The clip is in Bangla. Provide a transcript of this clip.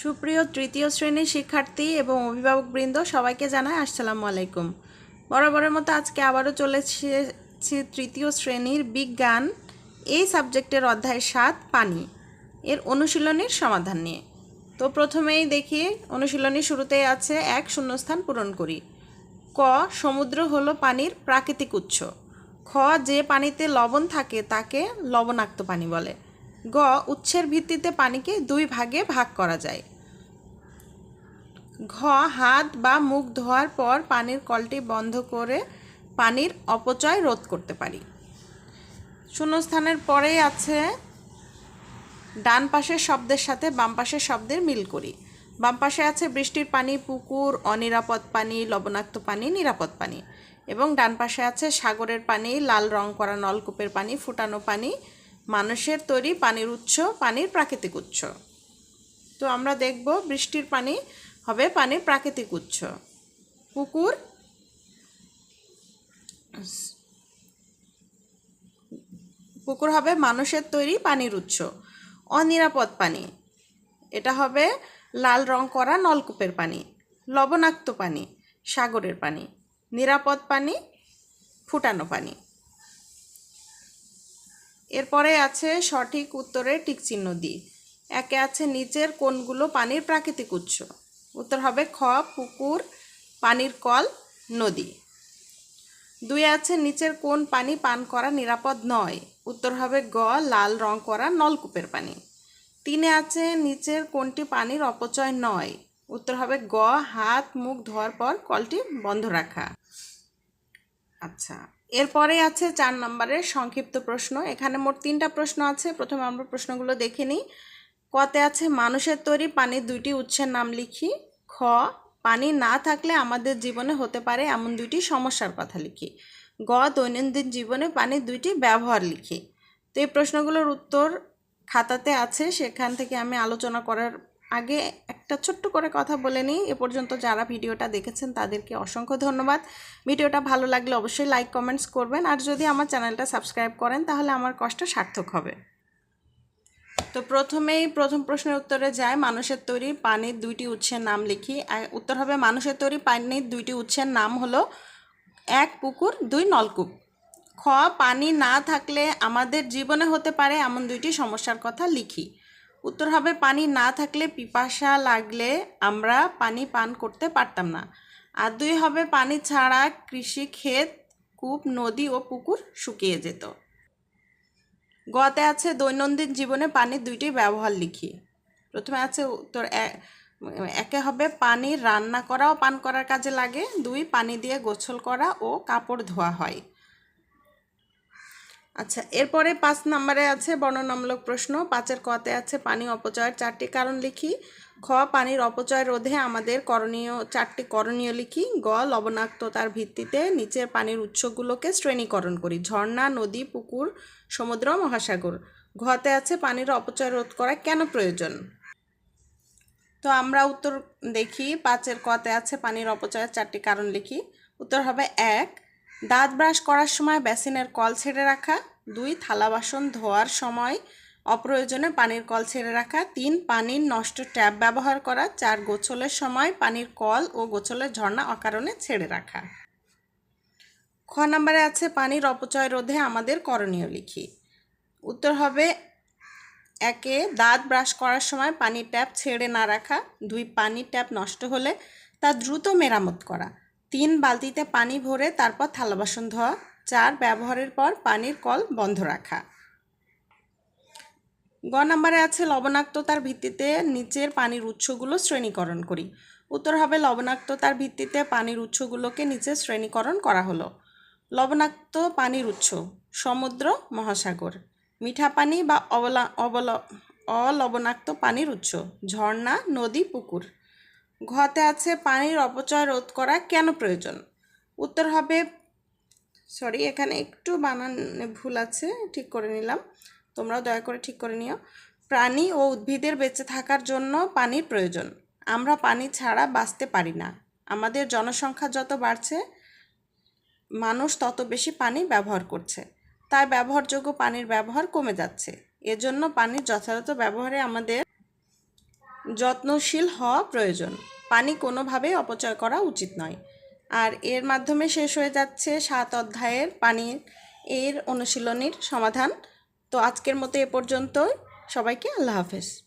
সুপ্রিয় তৃতীয় শ্রেণির শিক্ষার্থী এবং অভিভাবকবৃন্দ সবাইকে জানাই আসসালামু আলাইকুম। বরাবরের মতো আজকে আবারও চলে এসেছি তৃতীয় শ্রেণির বিজ্ঞান, এই সাবজেক্টের অধ্যায় সাত, পানি। এর অনুশীলনীর সমাধান নিয়ে। তো প্রথমেই দেখি, অনুশীলনী শুরুতেই আছে এক শূন্যস্থান পূরণ করি। ক, সমুদ্র হলো পানির প্রাকৃতিক উৎস। খ, যে পানিতে লবণ থাকে তাকে লবণাক্ত পানি বলে। গ, উৎসের ভিত্তিতে পানিকে দুই ভাগে ভাগ করা যায়। ঘ, হাত বা মুখ ধোয়ার পর পানির কলটি বন্ধ করে পানির অপচয় রোধ করতে পারি। শূন্যস্থানের পরেই আছে ডান পাশের শব্দের সাথে বাম পাশের শব্দের মিল করি। বাম পাশে আছে বৃষ্টির পানি, পুকুর, অনিরাপদ পানি, লবণাক্ত পানি, নিরাপদ পানি। এবং ডান পাশে আছে সাগরের পানি, লাল রং করা নলকূপের পানি, ফুটানো পানি মানুষের তৈরি পানির উৎস, পানির প্রাকৃতিক উৎস। তো আমরা দেখব বৃষ্টির পানি হবে পানির প্রাকৃতিক উৎস। পুকুর পুকুর হবে মানুষের তৈরি পানির উৎস। অনিরাপদ পানি, এটা হবে লাল রং করা নলকূপের পানি, লবণাক্ত পানি, সাগরের পানি, নিরাপদ পানি, ফুটানো পানি। এরপরে আছে সঠিক উত্তরে টিক চিহ্ন দিই একে আছে নিচের কোনগুলো পানির প্রাকৃতিক উৎস। উত্তর হবে খ, পুকুর, পানির কল, নদী। দুই আছে নিচের কোন পানি পান করা নিরাপদ নয়। উত্তর হবে গ, লাল রং করা নলকূপের পানি। তিনে আছে নিচের কোনটি পানির অপচয় নয়। উত্তর হবে গ, হাত, মুখ ধোয়ার পর কলটি বন্ধ রাখা। আচ্ছা। এরপরে আছে চার নম্বরের সংক্ষিপ্ত প্রশ্ন। এখানে মোট তিনটা প্রশ্ন আছে। প্রথমে আমরা প্রশ্নগুলো দেখে নিই। কতে আছে, মানুষের তৈরি পানির দুইটি উৎসের নাম লিখি। খ, পানি না থাকলে আমাদের জীবনে হতে পারে এমন দুইটি সমস্যার কথা লিখি। গ, দৈনন্দিন জীবনে পানির দুইটি ব্যবহার লিখি। তো এই প্রশ্নগুলোর উত্তর খাতাতে আছে। সেখান থেকে আমি আলোচনা করার আগে একটা ছোট্ট করে কথা বলে নিই। এ পর্যন্ত যারা ভিডিওটা দেখেছেন তাদেরকে অসংখ্য ধন্যবাদ। ভিডিওটা ভালো লাগলে অবশ্যই লাইক, কমেন্টস করবেন। আর যদি আমার চ্যানেলটা সাবস্ক্রাইব করেন তাহলে আমার কষ্ট সার্থক হবে। তো প্রথমেই প্রথম প্রশ্নের উত্তরে যায় মানুষের তৈরি পানির দুইটি উৎসের নাম লিখি। উত্তর হবে মানুষের তৈরি পানির দুইটি উৎসের নাম হলো এক পুকুর, দুই নলকূপ। খ, পানি না থাকলে আমাদের জীবনে হতে পারে এমন দুইটি সমস্যার কথা লিখি। উত্তর হবে পানি না থাকলে পিপাসা লাগলে আমরা পানি পান করতে পারতাম না। আর দুই হবে পানি ছাড়া কৃষি ক্ষেত, কূপ, নদী ও পুকুর শুকিয়ে যেত। গতে আছে দৈনন্দিন জীবনে পানির দুইটি ব্যবহার লিখি। প্রথমে আছে উত্তর একে হবে পানি রান্না করা ও পান করার কাজে লাগে। দুই, পানি দিয়ে গোছল করা ও কাপড় ধোয়া হয়। আচ্ছা এরপরে পাঁচ নম্বরে আছে বর্ণনামূলক প্রশ্ন। পাঁচের কতে আছে পানি অপচয়ের চারটি কারণ লিখি। খ, পানির অপচয় রোধে আমাদের করণীয়, চারটি করণীয় লিখি। গ, লবণাক্ততার ভিত্তিতে নিচের পানির উৎসগুলোকে শ্রেণীকরণ করি। ঝর্ণা, নদী, পুকুর, সমুদ্র, মহাসাগর। ঘতে আছে পানির অপচয় রোধ করা কেন প্রয়োজন? তো আমরা উত্তর দেখি, পাঁচের কতে আছে পানির অপচয়ের চারটি কারণ লিখি। উত্তর হবে এক দাঁত ব্রাশ করার সময় বেসিনের কল ছেড়ে রাখা, দুই, থালা বাসন ধোয়ার সময় অপ্রয়োজনে পানির কল ছেড়ে রাখা, তিন, পানির নষ্ট ট্যাপ ব্যবহার করা, চার, গোছলের সময় পানির কল ও গোছলের ঝর্ণা অকারণে ছেড়ে রাখা। খ নম্বরে আছে পানির অপচয় রোধে আমাদের করণীয় লিখি। উত্তর হবে একে দাঁত ব্রাশ করার সময় পানির ট্যাপ ছেড়ে না রাখা, দুই, পানির ট্যাপ নষ্ট হলে তা দ্রুত মেরামত করা। তিন বালতিতে পানি ভরে তারপর থালা বাসন ধোয়া। চার, ব্যবহারের পর পানির কল বন্ধ রাখা। গ নম্বরে আছে লবণাক্ততার ভিত্তিতে নিচের পানির উৎসগুলো শ্রেণীকরণ করি। উত্তর হবে লবণাক্ততার ভিত্তিতে পানির উৎসগুলোকে নিচে শ্রেণীকরণ করা হলো। লবণাক্ত পানির উৎস, সমুদ্র, মহাসাগর। মিঠা পানি বা অবলা অবল অলবণাক্ত পানির উৎস, ঝর্ণা, নদী, পুকুর। ঘতে আছে পানির অপচয় রোধ করা কেন প্রয়োজন? উত্তর হবে সরি এখানে একটু বানানে ভুল আছে, ঠিক করে নিলাম। তোমরাও দয়া করে ঠিক করে নিও। প্রাণী ও উদ্ভিদের বেঁচে থাকার জন্য পানির প্রয়োজন। আমরা পানি ছাড়া বাঁচতে পারি না। আমাদের জনসংখ্যা যত বাড়ছে, মানুষ তত বেশি পানি ব্যবহার করছে। তাই ব্যবহারযোগ্য পানির ব্যবহার কমে যাচ্ছে। এজন্য পানির যথাযথ ব্যবহারে আমাদের যত্নশীল হওয়া প্রয়োজন। পানি কোনোভাবেই অপচয় করা উচিত নয়। আর এর মাধ্যমে শেষ হয়ে যাচ্ছে সাত অধ্যায়ের পানির এর অনুশীলনীর সমাধান। তো আজকের মতো এ পর্যন্তই। সবাইকে আল্লাহ হাফেজ।